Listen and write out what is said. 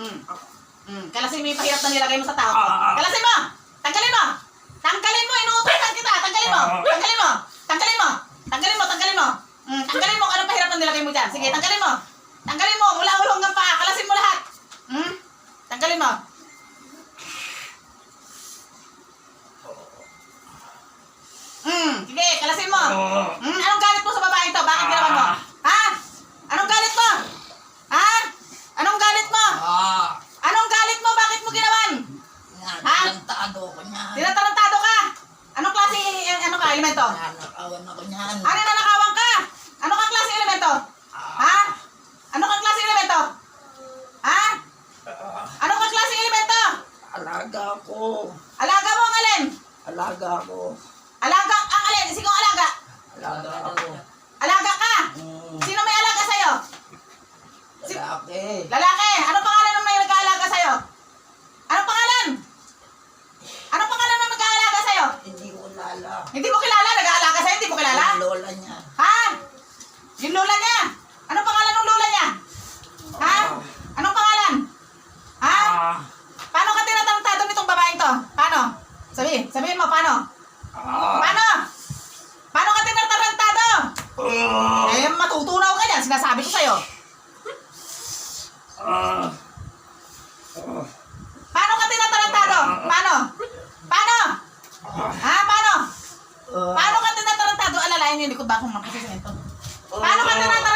Mm. Mm. Kalasin mo yung pahirap na nilagay mo sa tao. Ah. Kalasin mo! Tanggalin mo! Tanggalin mo! Inuutosan kita! Tanggalin mo! Ah. Tanggalin mo! Tanggalin mo! Tanggalin mo! Tanggalin mo! Mm. Tanggalin mo! Anong pahirap na nilagay mo dyan? Sige, tanggalin mo! Tanggalin mo! Mula ulo hanggang paa! Kalasin mo lahat! Mm. Tanggalin mo! Mm. Sige, kalasin mo! Ah. Hmm, anong galit mo sa babaeng to? Bakit ginawa mo? Ha? Anong galit mo? Ha? Anong galit mo? Ah, Anong galit mo? Bakit mo ginawan? natalantado ko niyan. Tinatarantado ka? Anong klase ano ka, elemento? Nanakawan ako niyan. Ano nanakawan ka? Ano kang klase elemento? Ha? Ano kang klase elemento? Ha? Ano kang klase elemento? Alaga ko. Alaga mo ang alin? Alaga ko. Alaga ang alin? Sino alaga? Alaga ko. Alaga ka? Mm, Sino may alaga sa'yo? lalaki. Lalaki. Ano pangalan ng may nag-aalaga sa'yo? Anong pangalan? Anong pangalan ng nag-aalaga sa'yo? Hindi ko lala. Hindi mo kilala, nag-aalaga sa'yo, hindi mo kilala? Yung lola niya. Ha? Yung lola niya? Anong pangalan ng lola niya? Ha? Anong pangalan? Ha? Ah. Paano ka tinatarantado nitong babaeng to? Paano? Sabi, sabihin mo, paano? Ah. Paano? Paano ka tinatarantado? Ah. Eh, matutunaw ka dyan, sinasabi ko sa'yo. Ah. kakainin, hindi ko ba kumakasin ito. Paano ka na